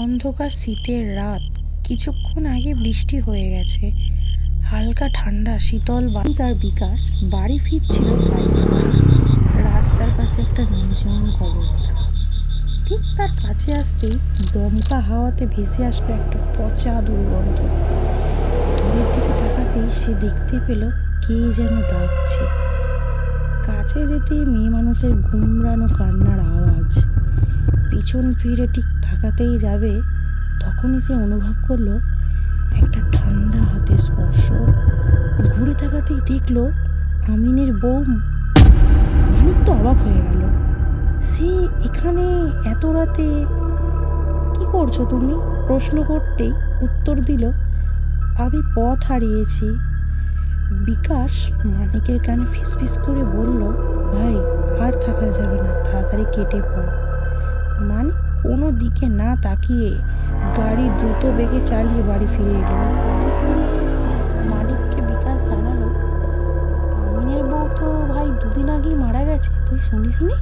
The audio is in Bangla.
অন্ধকার শীতের রাত। কিছুক্ষণ আগে বৃষ্টি হয়ে গেছে। হালকা ঠান্ডা, শীতল আর বিকাশ, বাড়ি ফিরছিল বাইকে রাস্তার পাশে একটা নির্জন কবরস্থান। ঠিক তার কাছে আসতেই দমকা হাওয়াতে ভেসে আসলো একটা পচা দুর্গন্ধ। দূরের দিকে তাকাতেই সে দেখতে পেল কে যেন ডাকছে। কাছে যেতে মেয়ে মানুষের গুমরানো কান্নার আওয়াজ। পিছন ফিরে ঠিক তাকাতেই যাবে, তখনই সে অনুভব করল একটা ঠান্ডা হাতের স্পর্শ। ঘুরে তাকাতেই দেখল আমিনের বউ মানিক তো অবাক হয়ে গেল। সে এখানে এত রাতে কি করছ তুমি? প্রশ্ন করতেই উত্তর দিল, আমি পথ হারিয়েছি। বিকাশ মানিকের কানে ফিসফিস করে বলল, ভাই, আর থাকা যাবে না, তাড়াতাড়ি কেটে পড়। মানিক কোনো দিকে না তাকিয়ে গাড়ি দ্রুত বেগে চালিয়ে বাড়ি ফিরে এলো। মালিককে বিকাশ জানালো, আমিনের বউ তো ভাই দুদিন আগেই মারা গেছে, তুই শুনিসনি?